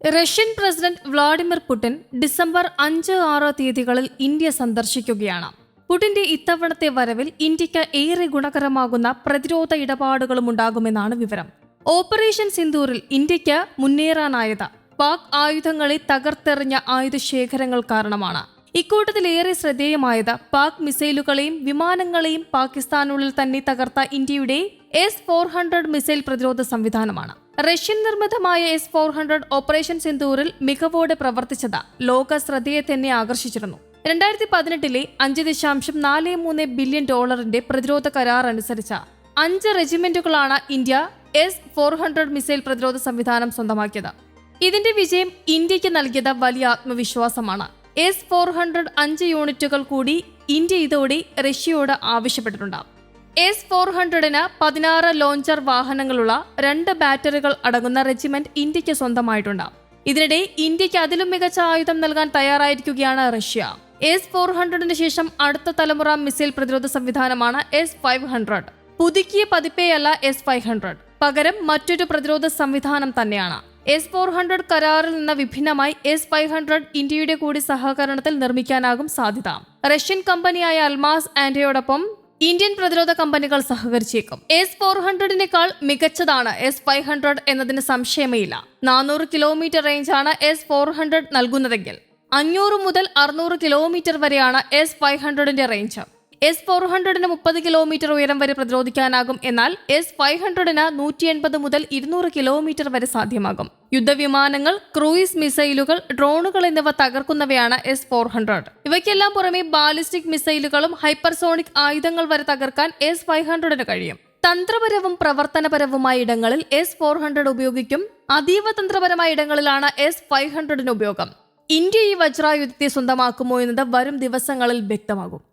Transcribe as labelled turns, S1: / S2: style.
S1: Russian president Vladimir Putin December അഞ്ച് ആറ് തീയതികളിൽ ഇന്ത്യ സന്ദർശിക്കുകയാണ്. പുടിന്റെ ഇത്തവണത്തെ വരവിൽ ഇന്ത്യയ്ക്ക് ഏറെ ഗുണകരമാകുന്ന പ്രതിരോധ ഇടപാടുകളും ഉണ്ടാകുമെന്നാണ് വിവരം. ഓപ്പറേഷൻ സിന്ദൂറിൽ ഇന്ത്യയ്ക്ക് മുന്നേറാനായത് പാക് ആയുധങ്ങളെ തകർത്തെറിഞ്ഞ ആയുധശേഖരങ്ങൾ കാരണമാണ്. ഇക്കൂട്ടത്തിലേറെ ശ്രദ്ധേയമായത് പാക് മിസൈലുകളെയും വിമാനങ്ങളെയും പാകിസ്ഥാനുള്ളിൽ തന്നെ തകർത്ത ഇന്ത്യയുടെ എസ് ഫോർ ഹൺഡ്രഡ് മിസൈൽ പ്രതിരോധ സംവിധാനമാണ്. റഷ്യൻ നിർമ്മിതമായ എസ് ഫോർ ഹൺഡ്രഡ് ഓപ്പറേഷൻ സിന്ദൂറിൽ മികവോടെ പ്രവർത്തിച്ചത് ലോക ശ്രദ്ധയെ തന്നെ ആകർഷിച്ചിരുന്നു. രണ്ടായിരത്തി പതിനെട്ടിലെ അഞ്ച് ദശാംശം നാല് മൂന്ന് ബില്യൺ ഡോളറിന്റെ പ്രതിരോധ കരാർ അനുസരിച്ച അഞ്ച് റെജിമെന്റുകളാണ് India S four hundred missile പ്രതിരോധ സംവിധാനം സ്വന്തമാക്കിയത്. ഇതിന്റെ വിജയം ഇന്ത്യയ്ക്ക് നൽകിയത് വലിയ ആത്മവിശ്വാസമാണ്. എസ് ഫോർ ഹൺഡ്രഡ് അഞ്ച് യൂണിറ്റുകൾ കൂടി ഇന്ത്യ ഇതോടെ റഷ്യയോട് ആവശ്യപ്പെട്ടിട്ടുണ്ട്. എസ് ഫോർ ഹൺഡ്രഡിന് പതിനാറ് ലോഞ്ചർ വാഹനങ്ങളുള്ള രണ്ട് ബാറ്ററികൾ അടങ്ങുന്ന റെജിമെന്റ് ഇന്ത്യയ്ക്ക് സ്വന്തമായിട്ടുണ്ട്. ഇതിനിടെ ഇന്ത്യയ്ക്ക് അതിലും മികച്ച ആയുധം നൽകാൻ തയ്യാറായിരിക്കുകയാണ് റഷ്യ. എസ് ഫോർ ഹൺഡ്രഡിന് ശേഷം അടുത്ത തലമുറ മിസൈൽ പ്രതിരോധ സംവിധാനമാണ് എസ് ഫൈവ് ഹൺഡ്രഡ് പുതുക്കിയ പതിപ്പേയല്ല എസ് ഫൈവ് ഹൺഡ്രഡ് പകരം മറ്റൊരു പ്രതിരോധ സംവിധാനം തന്നെയാണ്. എസ് ഫോർ ഹൺഡ്രഡ് കരാറിൽ നിന്ന് വിഭിന്നമായി എസ് ഫൈവ് ഹൺഡ്രഡ് ഇന്ത്യയുടെ കൂടി സഹകരണത്തിൽ നിർമ്മിക്കാനാകും സാധ്യത. റഷ്യൻ കമ്പനിയായ അൽമാസ് ആൻഡയോടൊപ്പം ഇന്ത്യൻ പ്രതിരോധ കമ്പനികൾ സഹകരിച്ചേക്കും. എസ് ഫോർ ഹൺഡ്രഡിനേക്കാൾ മികച്ചതാണ് എസ് ഫൈവ് ഹൺഡ്രഡ് എന്നതിന് സംശയമേയില്ല. നാനൂറ് കിലോമീറ്റർ റേഞ്ചാണ് എസ് ഫോർ ഹൺഡ്രഡ് നൽകുന്നതെങ്കിൽ. അഞ്ഞൂറ് മുതൽ അറുന്നൂറ് കിലോമീറ്റർ വരെയാണ് എസ് ഫൈവ് ഹൺഡ്രഡിന്റെ റേഞ്ച്. എസ് ഫോർ ഹൺഡ്രഡിന് മുപ്പത് കിലോമീറ്റർ ഉയരം വരെ പ്രതിരോധിക്കാനാകും എന്നാൽ എസ് ഫൈവ് ഹൺഡ്രഡിന് നൂറ്റി എൺപത് മുതൽ ഇരുന്നൂറ് കിലോമീറ്റർ വരെ സാധ്യമാകും. യുദ്ധവിമാനങ്ങൾ ക്രൂയിസ് മിസൈലുകൾ ഡ്രോണുകൾ എന്നിവ തകർക്കുന്നവയാണ് എസ് ഫോർ ഹൺഡ്രഡ് ഇവയ്ക്കെല്ലാം പുറമെ ബാലിസ്റ്റിക് മിസൈലുകളും ഹൈപ്പർസോണിക് ആയുധങ്ങൾ വരെ തകർക്കാൻ എസ് ഫൈവ് ഹൺഡ്രഡിന് കഴിയും. തന്ത്രപരവും പ്രവർത്തനപരവുമായ ഇടങ്ങളിൽ എസ് ഫോർ ഹൺഡ്രഡ് ഉപയോഗിക്കും. അതീവ തന്ത്രപരമായ ഇടങ്ങളിലാണ് എസ് ഫൈവ് ഹൺഡ്രഡിന് ഉപയോഗം. ഇന്ത്യ ഈ വജ്രായുധത്തെ സ്വന്തമാക്കുമോ എന്നത് വരും ദിവസങ്ങളിൽ വ്യക്തമാകും.